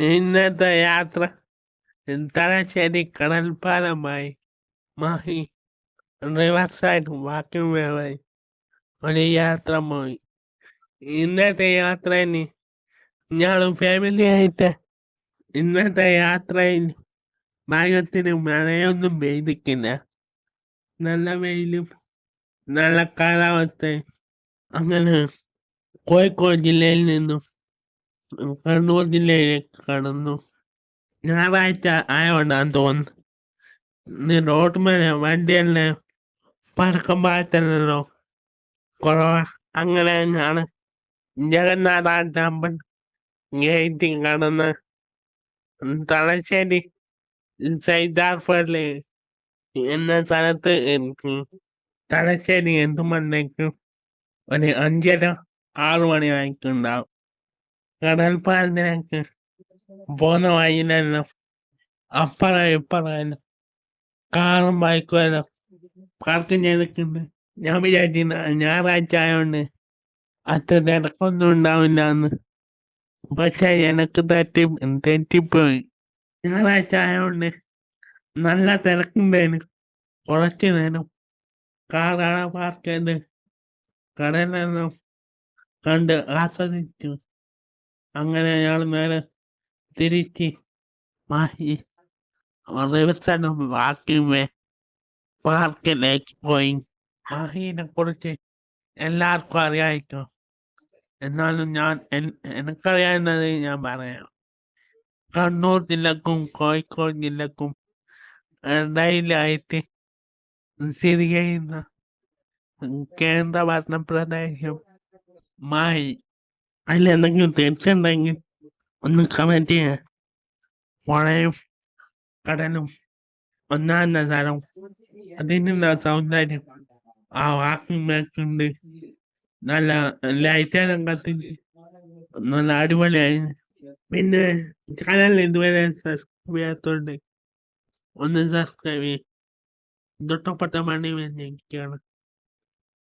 ഇന്നത്തെ യാത്ര തലശ്ശേരി കടൽപ്പാലമായി. മാഹി റിവർസൈഡ് വാക്കിംഗ് വേവായി ഒരു യാത്ര പോയി ഇന്നത്തെ യാത്രയിൽ ഞങ്ങൾ ഫാമിലി ആയിട്ട് ഇന്നത്തെ യാത്രയിൽ ഭാഗ്യത്തിന് മഴയൊന്നും പെയ്തിക്കില്ല നല്ല വെയിലും നല്ല കാലാവസ്ഥയും അങ്ങനെ കോഴിക്കോട് ജില്ലയിൽ നിന്നും കണ്ണൂർ ജില്ലയിലേക്ക് കടന്നു. ഞാൻ ഞായറാഴ്ച ആയോണ്ടാന്ന് തോന്നുന്നു. റോഡ് മേലെ വണ്ടിയെല്ലാം പടക്കം പാഴത്തല്ലോ കുറവാ അങ്ങനെ ഞാൻ ജഗന്നാഥ ടെമ്പിൾ ഗേറ്റിൽ കടന്ന് തലശ്ശേരി സൈദാർഫലി എന്ന സ്ഥലത്ത് എനിക്ക് തലശ്ശേരി എത്തുമ്പോഴേക്കും ഒരു അഞ്ചര ആറ് മണി വரைക്കുണ്ടാവും കടൽപ്പാലത്തിലേക്ക് പോകുന്ന വഴിയിലെല്ലാം അപ്പുറം ഇപ്പുറം കാറും ബൈക്കും എല്ലാം പാർക്ക് ചെയ്തിട്ടുണ്ട്. ഞാൻ വിചാരിച്ചില്ല ഞായറാഴ്ച ആയതുകൊണ്ട് അത്ര തിരക്കൊന്നും ഉണ്ടാവില്ല എന്ന് പക്ഷെ എനിക്ക് തെറ്റി തെറ്റിപ്പോയി. ഞായറാഴ്ച ആയതുകൊണ്ട് നല്ല തിരക്കുണ്ടായിരുന്നു കുറച്ച് നേരം കാറാണ് പാർക്ക് ചെയ്ത് കടലെല്ലാം കണ്ട് ആസ്വദിച്ചു. അങ്ങനെ അയാൾ നേരെ തിരിച്ച് മാഹി. വാക്കിംഗ് വാക്കിമേ പാർക്കിലേക്ക് പോയി. മാഹീനെ കുറിച്ച് എല്ലാവർക്കും അറിയാമായിരിക്കും എന്നാലും ഞാൻ എനിക്കറിയാവുന്നത് ഞാൻ പറയാം. കണ്ണൂർ ജില്ലക്കും കോഴിക്കോട് ജില്ലക്കും ഇടയിലായിട്ട് സ്ഥിതി ചെയ്യുന്ന കേന്ദ്രഭരണ പ്രദേശം മായി അതിലെന്തെങ്കിലും തെറ്റുണ്ടെങ്കിൽ ഒന്ന് കമന്റ് ചെയ്യേ. പുഴയും കടലും ഒന്നാം സ്ഥലം അതിനുള്ള സൗന്ദര്യം. ആ വാക്കിംഗ് മേക്കുണ്ട് നല്ല ലൈറ്റെല്ലാം കത്തിച്ച് നല്ല അടിപൊളിയായി. പിന്നെ ചാനൽ ഇതുവരെ സബ്സ്ക്രൈബ് ചെയ്യാത്തോണ്ട് ഒന്ന് സബ്സ്ക്രൈബ് ചെയ്യും. തൊട്ടപ്പുറത്തെ മണി വെച്ചിരിക്കുകയാണ്